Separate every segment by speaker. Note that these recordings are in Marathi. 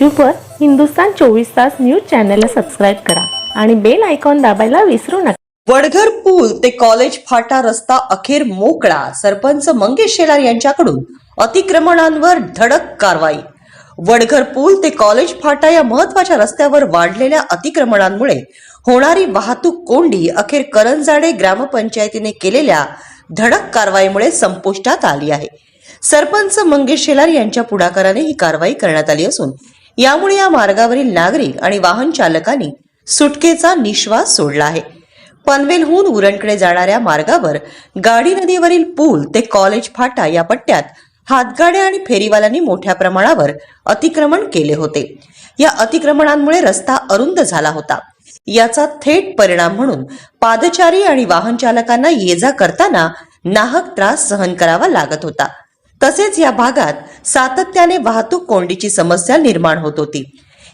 Speaker 1: यूट्यूबवर हिंदुस्तान चोवीस तास न्यूज चॅनलला सबस्क्राईब करा आणि बेल आयकॉन दाबायला विसरू नका.
Speaker 2: वडघर पूल ते कॉलेज फाटा रस्ता अखेर मोकळा. सरपंच मंगेश शेलार यांच्याकडून अतिक्रमणांवर धडक कारवाई. वडघर पूल ते कॉलेज फाटा या महत्त्वाच्या रस्त्यावर वाढलेल्या अतिक्रमणांमुळे होणारी वाहतूक कोंडी अखेर करंजाडे ग्रामपंचायतीने केलेल्या धडक कारवाईमुळे संपुष्टात आली आहे. सरपंच मंगेश शेलार यांच्या पुढाकाराने ही कारवाई करण्यात आली असून यामुळे या मार्गावरील नागरिक आणि वाहन चालकांनी सुटकेचा निश्वास सोडला आहे. पनवेलहून उरणकडे जाणाऱ्या मार्गावर गाडी नदीवरील पूल ते कॉलेज फाटा या पट्ट्यात हातगाड्या आणि फेरीवाल्यांनी मोठ्या प्रमाणावर अतिक्रमण केले होते. या अतिक्रमणांमुळे रस्ता अरुंद झाला होता. याचा थेट परिणाम म्हणून पादचारी आणि वाहन चालकांना ये जा करताना नाहक त्रास सहन करावा लागत होता. तसेच या भागात सातत्याने वाहतूक कोंडीची समस्या निर्माण होत होती.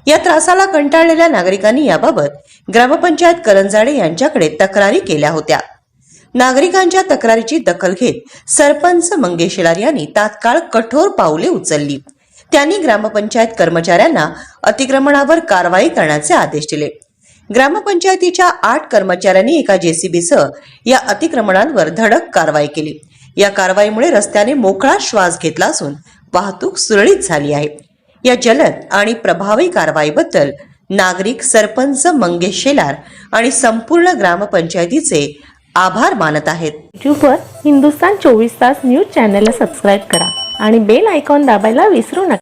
Speaker 2: या त्रासाला कंटाळलेल्या नागरिकांनी याबाबत ग्रामपंचायत करंजाडे यांच्याकडे तक्रारी केल्या होत्या. नागरिकांच्या तक्रारीची दखल घेत सरपंच मंगेश शेलार यांनी तात्काळ कठोर पावले उचलली. त्यांनी ग्रामपंचायत कर्मचाऱ्यांना अतिक्रमणावर कारवाई करण्याचे आदेश दिले. ग्रामपंचायतीच्या आठ कर्मचाऱ्यांनी एका जेसीबीसह या अतिक्रमणांवर धडक कारवाई केली. या कारवाईमुळे रस्त्याने मोकळा श्वास घेतला असून वाहतूक सुरळीत झाली आहे. या जलद आणि प्रभावी कारवाईबद्दल नागरिक सरपंच मंगेश शेलार आणि संपूर्ण ग्रामपंचायतीचे आभार मानत आहेत.
Speaker 1: युट्यूबवर हिंदुस्तान चोवीस तास न्यूज चॅनलला सबस्क्राईब करा आणि बेल आयकॉन दाबायला विसरू नका.